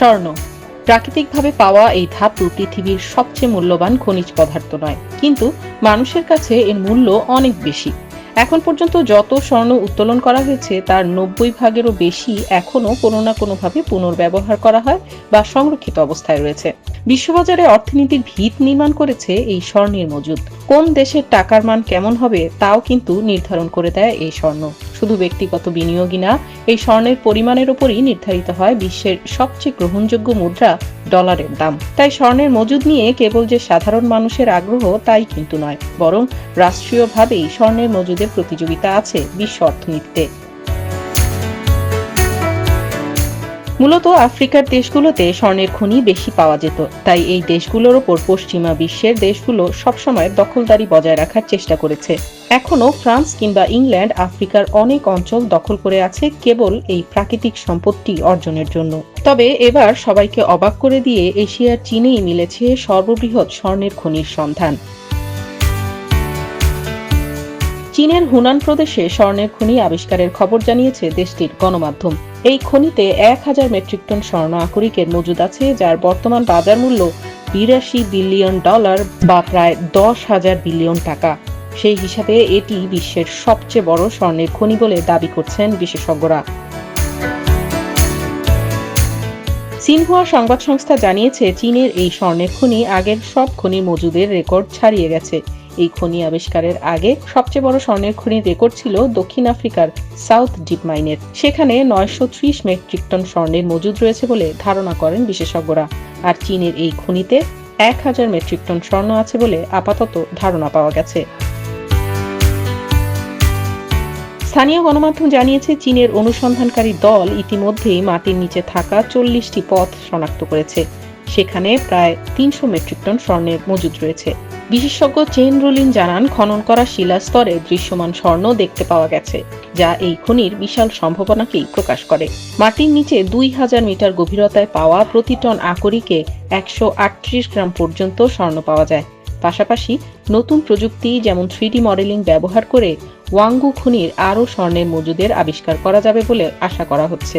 স্বর্ণ। প্রাকৃতিকভাবে পাওয়া এই ধাতু পৃথিবীর সবচেয়ে মূল্যবান খনিজ পদার্থ নয়। কিন্তু মানুষের কাছে এর মূল্য অনেক বেশি। এখন পর্যন্ত যত স্বর্ণ উত্তোলন করা হয়েছে, তার নব্বই ভাগেরও বেশি এখনও কোনো না কোনোভাবে পুনর্ব্যবহার করা হয় বা সংরক্ষিত অবস্থায় রয়েছে। বিশ্ববাজারে অর্থনীতির ভিত নির্মাণ করেছে এই স্বর্ণের মজুদ। কোন দেশের টাকার মান কেমন হবে, তাও কিন্তু নির্ধারণ করে দেয় এই স্বর্ণ। শুধু ব্যক্তিগত বিনিয়োগই না, এই স্বর্ণের পরিমাণের ওপরই নির্ধারিত হয় বিশ্বের সবচেয়ে গ্রহণযোগ্য মুদ্রা, ডলারের দাম। তাই স্বর্ণের মজুদ নিয়ে কেবল যে সাধারণ মানুষের আগ্রহ, তাই কিন্তু নয়। বরং রাষ্ট্রীয়ভাবেই স্বর্ণের মজুদের প্রতিযোগিতা আছে বিশ্ব অর্থনীতিতে। মূলত আফ্রিকার দেশগুলোতে স্বর্ণের খনি বেশি পাওয়া যেত। তাই এই দেশগুলোর ওপর পশ্চিমা বিশ্বের দেশগুলো সবসময় দখলদারি বজায় রাখার চেষ্টা করেছে। এখনও ফ্রান্স কিংবা ইংল্যান্ড আফ্রিকার অনেক অঞ্চল দখল করে আছে কেবল এই প্রাকৃতিক সম্পত্তি অর্জনের জন্য। তবে এবার সবাইকে অবাক করে দিয়ে এশিয়ার চীনেই মিলেছে সর্ববৃহৎ স্বর্ণের খনির সন্ধান। চীনের হুনান প্রদেশে স্বর্ণের খনি আবিষ্কারের খবর জানিয়েছে দেশটির গণমাধ্যম। এই খনিতে এক হাজার মেট্রিক টন স্বর্ণ আকরিকের মজুদ আছে, যার বর্তমান বাজার মূল্য বিরাশি বিলিয়ন ডলার বা প্রায় দশ হাজার বিলিয়ন টাকা। সেই হিসাবে এটি বিশ্বের সবচেয়ে বড় স্বর্ণের খনি বলে দাবি করছেন বিশেষজ্ঞরা। সিনহুয়া সংবাদ সংস্থা জানিয়েছে, চীনের এই স্বর্ণের খনি আগের সব খনির মজুদের রেকর্ড ছাড়িয়ে গেছে। এই খনি আবিষ্কারের আগে সবচেয়ে বড় স্বর্ণের খনির রেকর্ড ছিল দক্ষিণ আফ্রিকার সাউথ ডিপ মাইনের। সেখানে নয়শো ত্রিশ মেট্রিক টন স্বর্ণের মজুদ রয়েছে বলে ধারণা করেন বিশেষজ্ঞরা। আর চীনের এই খনিতে এক হাজার মেট্রিক টন স্বর্ণ আছে বলে আপাতত ধারণা পাওয়া গেছে। স্থানীয় গণমাধ্যম জানিয়েছে, চীনের অনুসন্ধানকারী দল ইতিমধ্যেই মাটির নিচে থাকা চল্লিশটি পথ শনাক্ত করেছে। সেখানে প্রায় তিনশো মেট্রিক টন স্বর্ণের মজুদ রয়েছে। বিশেষজ্ঞ চেন রুলিন জানান, খনন করা শিলাস্তরে দৃশ্যমান স্বর্ণ দেখতে পাওয়া গেছে, যা এই খনির বিশাল সম্ভাবনাকেই প্রকাশ করে। মাটির নিচে দুই হাজার মিটার গভীরতায় পাওয়া প্রতি টন আকরিকে একশো আটত্রিশ গ্রাম পর্যন্ত স্বর্ণ পাওয়া যায়। পাশাপাশি নতুন প্রযুক্তি যেমন থ্রিডি মডেলিং ব্যবহার করে ওয়াঙ্গু খনির আরও স্বর্ণের মজুদের আবিষ্কার করা যাবে বলে আশা করা হচ্ছে।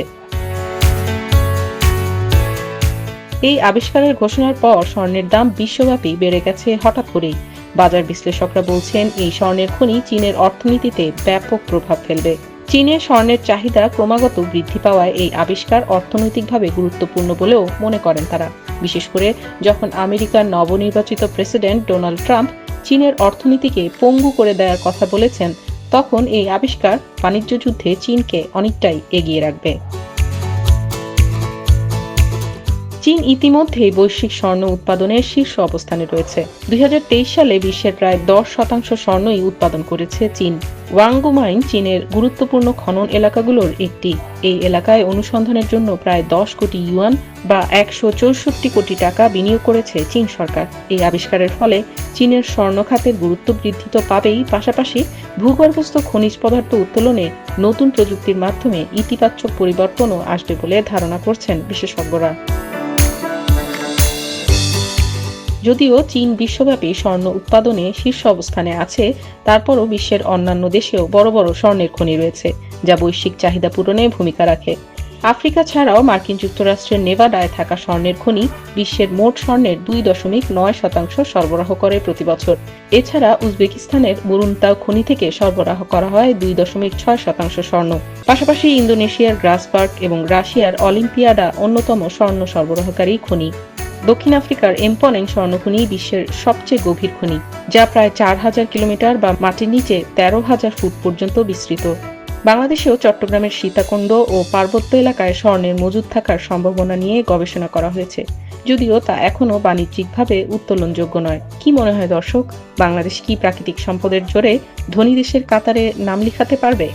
এই আবিষ্কারের ঘোষণার পর স্বর্ণের দাম বিশ্বব্যাপী বেড়ে গেছে হঠাৎ করেই। বাজার বিশ্লেষকরা বলছেন, এই স্বর্ণের খনি চীনের অর্থনীতিতে ব্যাপক প্রভাব ফেলবে। চীনে স্বর্ণের চাহিদা ক্রমাগত বৃদ্ধি পাওয়ায় এই আবিষ্কার অর্থনৈতিকভাবে গুরুত্বপূর্ণ বলেও মনে করেন তারা। বিশেষ করে যখন আমেরিকার নবনির্বাচিত প্রেসিডেন্ট ডোনাল্ড ট্রাম্প চীনের অর্থনীতিকে পঙ্গু করে দেওয়ার কথা বলেছেন, তখন এই আবিষ্কার বাণিজ্য যুদ্ধে চীনকে অনেকটাই এগিয়ে রাখবে। চীন ইতিমধ্যেই বৈশ্বিক স্বর্ণ উৎপাদনের শীর্ষ অবস্থানে রয়েছে। দুই হাজার তেইশ সালে বিশ্বের প্রায় দশ শতাংশ স্বর্ণই উৎপাদন করেছে চীন। ওয়াঙ্গু মাইন চীনের গুরুত্বপূর্ণ খনন এলাকাগুলোর একটি। এই এলাকায় অনুসন্ধানের জন্য প্রায় দশ কোটি ইউয়ান বা একশো চৌষট্টি কোটি টাকা বিনিয়োগ করেছে চীন সরকার। এই আবিষ্কারের ফলে চীনের স্বর্ণ খাতের গুরুত্ব বৃদ্ধি তো পাবেই, পাশাপাশি ভূগর্ভস্থ খনিজ পদার্থ উত্তোলনে নতুন প্রযুক্তির মাধ্যমে ইতিবাচক পরিবর্তনও আসবে বলে ধারণা করছেন বিশেষজ্ঞরা। যদিও চীন বিশ্বব্যাপী স্বর্ণ উৎপাদনে শীর্ষ অবস্থানে আছে, তারপরও বিশ্বের অন্যান্য দেশেও বড় বড় স্বর্ণের খনি রয়েছে, যা বৈশ্বিক চাহিদা পূরণে ভূমিকা রাখে। আফ্রিকা ছাড়াও মার্কিন যুক্তরাষ্ট্রের নেভাডায় থাকা স্বর্ণের খনি বিশ্বের মোট স্বর্ণের দুই দশমিক নয় শতাংশ সরবরাহ করে প্রতি বছর। এছাড়া উজবেকিস্তানের মুরুনতাও খনি থেকে সরবরাহ করা হয় দুই দশমিক ছয় শতাংশ স্বর্ণ। পাশাপাশি ইন্দোনেশিয়ার গ্রাসবার্গ এবং রাশিয়ার অলিম্পিয়াডা অন্যতম স্বর্ণ সরবরাহকারী খনি। দক্ষিণ আফ্রিকার এম্পনেং স্বর্ণখনি বিশ্বের সবচেয়ে গভীর খনি, যা প্রায় চার হাজার কিলোমিটার বা মাটির নিচে তেরো হাজার ফুট পর্যন্ত বিস্তৃত। বাংলাদেশেও চট্টগ্রামের সীতাকুণ্ড ও পার্বত্য এলাকায় স্বর্ণের মজুদ থাকার সম্ভাবনা নিয়ে গবেষণা করা হয়েছে, যদিও তা এখনও বাণিজ্যিকভাবে উত্তোলনযোগ্য নয়। কি মনে হয় দর্শক, বাংলাদেশ কি প্রাকৃতিক সম্পদের জোরে ধনী দেশের কাতারে নাম লিখাতে পারবে?